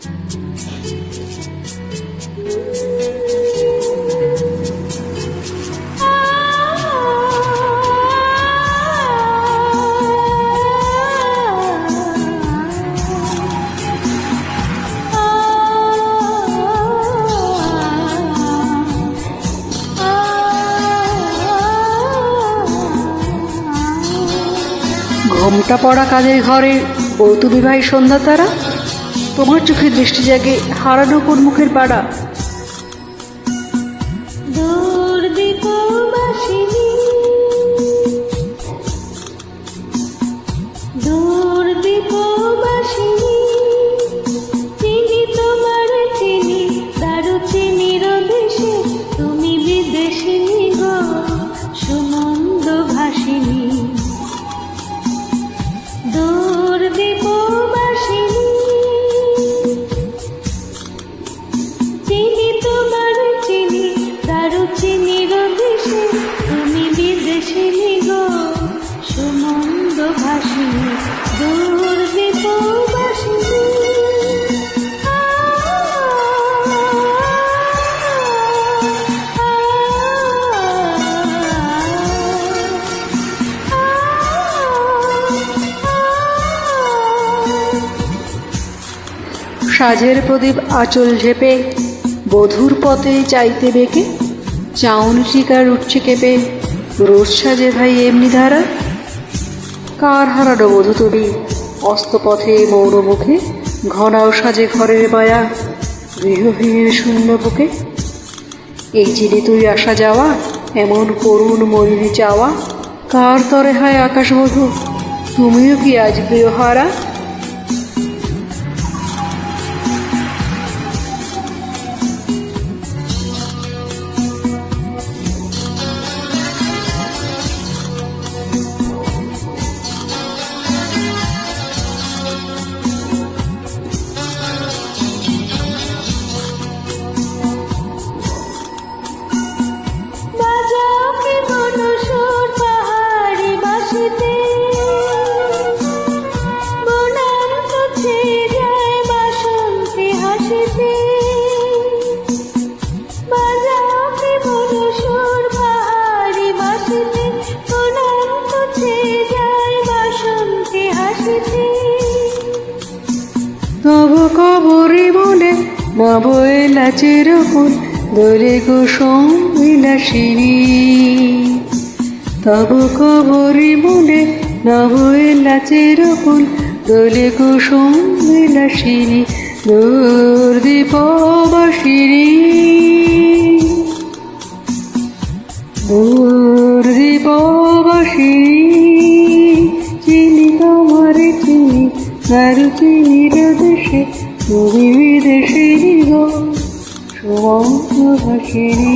ঘোমটা পড়া কাজের ঘরে কৌতুবিবাহী সন্ধ্যা তারা তোমার চোখের দৃষ্টি জাগে হারানো কোন মুখের পাড়া? সাজের প্রদীপ আঁচল ঝেপে, বধুর পথে চাইতে বেঁকে, চাউন শিকার উঠছে কেঁপে, রোজ সাজে ভাই এমনি ধারা। কার হারানো বধু তরি অস্তপথে মৌন মুখে, ঘনাও সাজে ঘরের মায়া গৃহহীনের শূন্য বুকে। এই চিনি তুই আসা যাওয়া, এমন করুণ মরিনি চাওয়া। কার তরে হায় আকাশ বধু তুমিও কি আজ গৃহহারা? তবু কবরে বলে নবয়ে লাচের ফুল দোলে কুসুম বিলাসিনী। তবু কবরে বলে নবয়ে লাচের ফুল দোলে কুসুম বিলাসিনী দূর দীপবাসিনী চিনি নারু চিনির দেশে তুমি বিদেশিনী গো সুমন্ত ভাসিনী